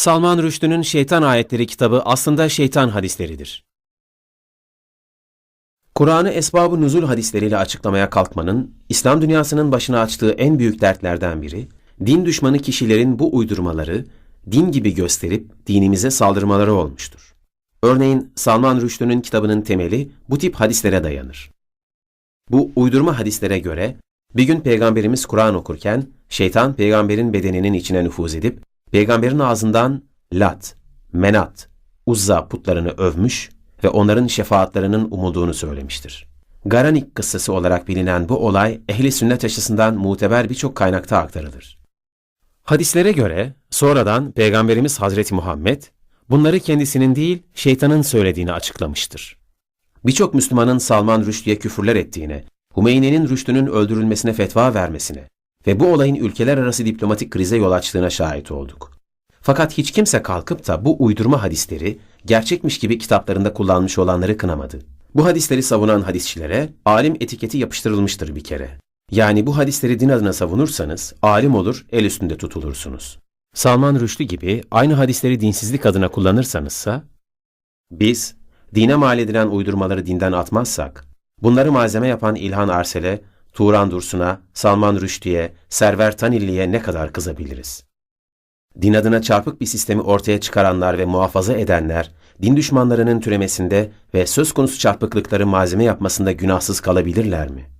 Salman Rushdie'nin Şeytan Ayetleri kitabı aslında şeytan hadisleridir. Kur'an'ı esbab-ı nüzul hadisleriyle açıklamaya kalkmanın, İslam dünyasının başına açtığı en büyük dertlerden biri, din düşmanı kişilerin bu uydurmaları, din gibi gösterip dinimize saldırmaları olmuştur. Örneğin Salman Rushdie'nin kitabının temeli bu tip hadislere dayanır. Bu uydurma hadislere göre, bir gün Peygamberimiz Kur'an okurken, şeytan peygamberin bedeninin içine nüfuz edip, peygamberin ağzından Lat, Menat, Uzza putlarını övmüş ve onların şefaatlerinin umulduğunu söylemiştir. Garanik kıssası olarak bilinen bu olay ehli sünnet açısından muteber birçok kaynakta aktarılır. Hadislere göre sonradan Peygamberimiz Hazreti Muhammed bunları kendisinin değil şeytanın söylediğini açıklamıştır. Birçok Müslümanın Salman Rushdie'ye küfürler ettiğine, Hümeyni'nin Rushdie'nin öldürülmesine fetva vermesine ve bu olayın ülkeler arası diplomatik krize yol açtığına şahit olduk. Fakat hiç kimse kalkıp da bu uydurma hadisleri gerçekmiş gibi kitaplarında kullanmış olanları kınamadı. Bu hadisleri savunan hadisçilere alim etiketi yapıştırılmıştır bir kere. Yani bu hadisleri din adına savunursanız alim olur, el üstünde tutulursunuz. Salman Rushdie gibi aynı hadisleri dinsizlik adına kullanırsanızsa, biz dine mal edilen uydurmaları dinden atmazsak, bunları malzeme yapan İlhan Arsel'e, Turan Dursun'a, Salman Rushdie'ye, Server Tanilli'ye ne kadar kızabiliriz? Din adına çarpık bir sistemi ortaya çıkaranlar ve muhafaza edenler, din düşmanlarının türemesinde ve söz konusu çarpıklıkları malzeme yapmasında günahsız kalabilirler mi?